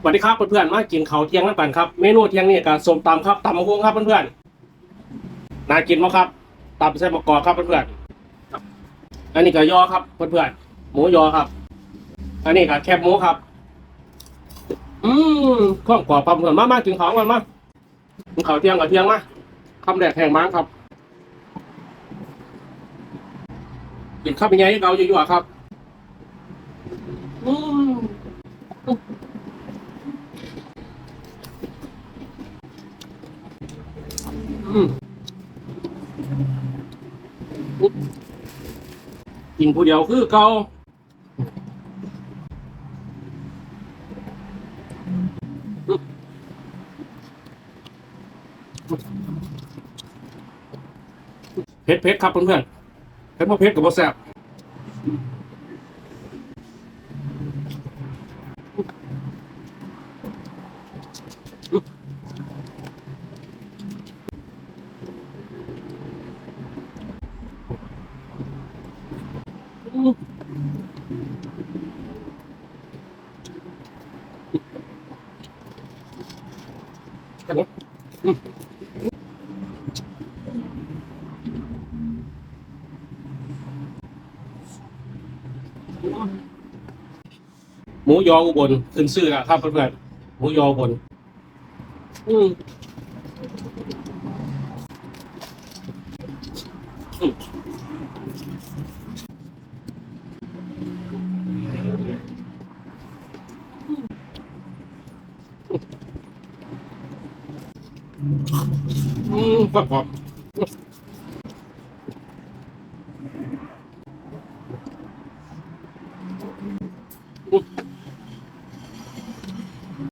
สวัสดีครับเพื่อนๆมากินข้าวเที่ยงน้ำกันครับเมนูเที่ยงนี่ก็ส้มตำครับตำมะฮุ่งครับเพื่อนๆน่ากินไหมครับตำใส่มะกอกครับเพื่อนๆอันนี้ก็ยอครับเพื่อนๆหมูยอครับ อันนี้ก็แคบหมูครับ อืมข้องกรอบครับเพื่อนมามากินข้าวกันมากินข้าวเที่ยงกับเที่ยงมาคำแดกแห้งมั้งครับกินข้าวเป็นไงเราอยู่ๆครับ อืม อืม กินผู้เดียวคือเกาเผ็ดเผ็ดครับเพื่อนๆเผ็ดพอเผ็ดกับพอแซ่บอืมครับผมอืม หมูยออุบลขึ้นชื่อแล้วครับเพื่อนๆหมูยออุบลอืมอืม 嗯，快跑！我。